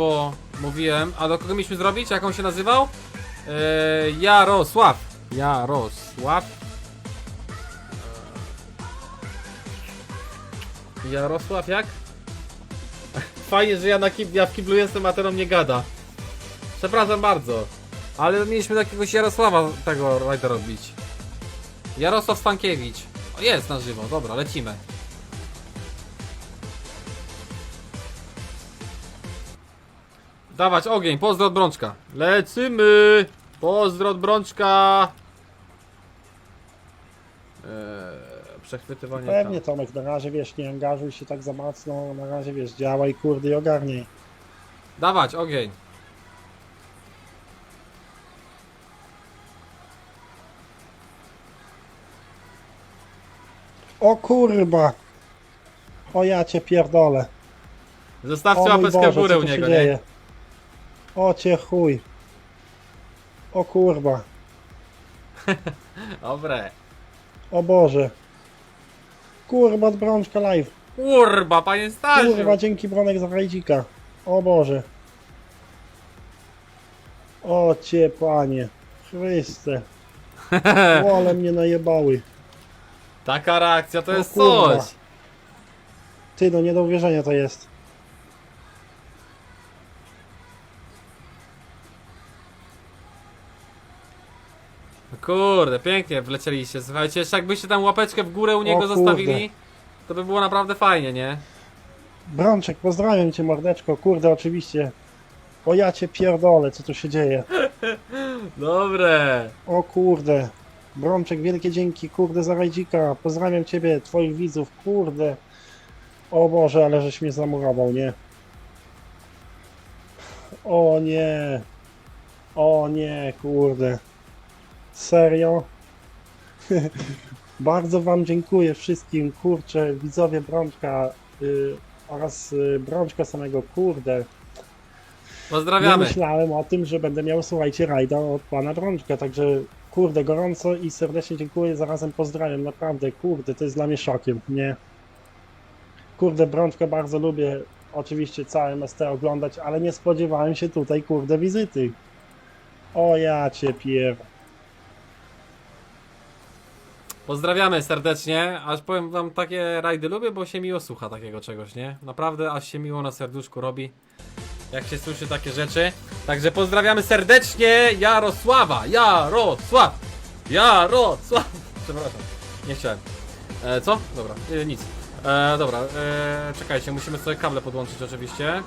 bo mówiłem. A do kogo mieliśmy zrobić? Jak on się nazywał? Eee, Jarosław. Jarosław. Jarosław jak? Fajnie, że ja, na kib ja w kiblu jestem, a ten o mnie gada. Przepraszam bardzo. Ale mieliśmy jakiegoś Jarosława tego rajda robić. Jarosław Stankiewicz. O, jest na żywo, dobra, lecimy. Dawać ogień, pozdro od Brączka. Lecymy! Pozdro od Brączka! Eee, przechwytywanie Pewnie Tomek, na razie wiesz, nie angażuj się tak za mocno, na razie wiesz, działaj kurde i ogarnij. Dawać ogień. O kurwa! O ja cię pierdolę. Zostawcie mój łapeczkę w Boże, górę co u tu się niego, dzieje? O cię chuj. O kurwa. Dobre. O Boże. Kurwa, Brączka live. Kurwa, panie Stasiu! Kurwa, dzięki Bronek za rajdzika. O Boże. O cię, panie. Chryste. Wole mnie najebały. Taka reakcja to O jest kurwa. coś. Ty, no nie do uwierzenia to jest. Kurde, pięknie wlecieliście. Słuchajcie, jeszcze jakbyście tam łapeczkę w górę u niego kurde. zostawili, to by było naprawdę fajnie, nie? Brączek, pozdrawiam cię mordeczko, kurde oczywiście. O ja cię pierdolę, co tu się dzieje. Dobre. O kurde. Brączek, wielkie dzięki, kurde, za rajdzika. Pozdrawiam ciebie, twoich widzów, kurde. O Boże, ale żeś mnie zamurował, nie? O nie. O nie, kurde. Serio? Bardzo wam dziękuję wszystkim, kurczę, widzowie Brączka y, oraz y, Brączka samego, kurde. Nie Pozdrawiamy. myślałem o tym, że będę miał, słuchajcie, rajda od pana Brączka, także kurde, gorąco i serdecznie dziękuję, zarazem pozdrawiam, naprawdę, kurde, to jest dla mnie szokiem, nie? Kurde, Brączka bardzo lubię, oczywiście całe MST oglądać, ale nie spodziewałem się tutaj, kurde, wizyty. O ja cię pier... Pozdrawiamy serdecznie. Aż powiem wam, takie rajdy lubię, bo się miło słucha takiego czegoś, nie? Naprawdę, aż się miło na serduszku robi. Jak się słyszy takie rzeczy. Także pozdrawiamy serdecznie Jarosława. Jarosław. Jarosław. Przepraszam. Nie chciałem. E, co? Dobra, e, nic. E, dobra, e, czekajcie, musimy sobie kable podłączyć oczywiście.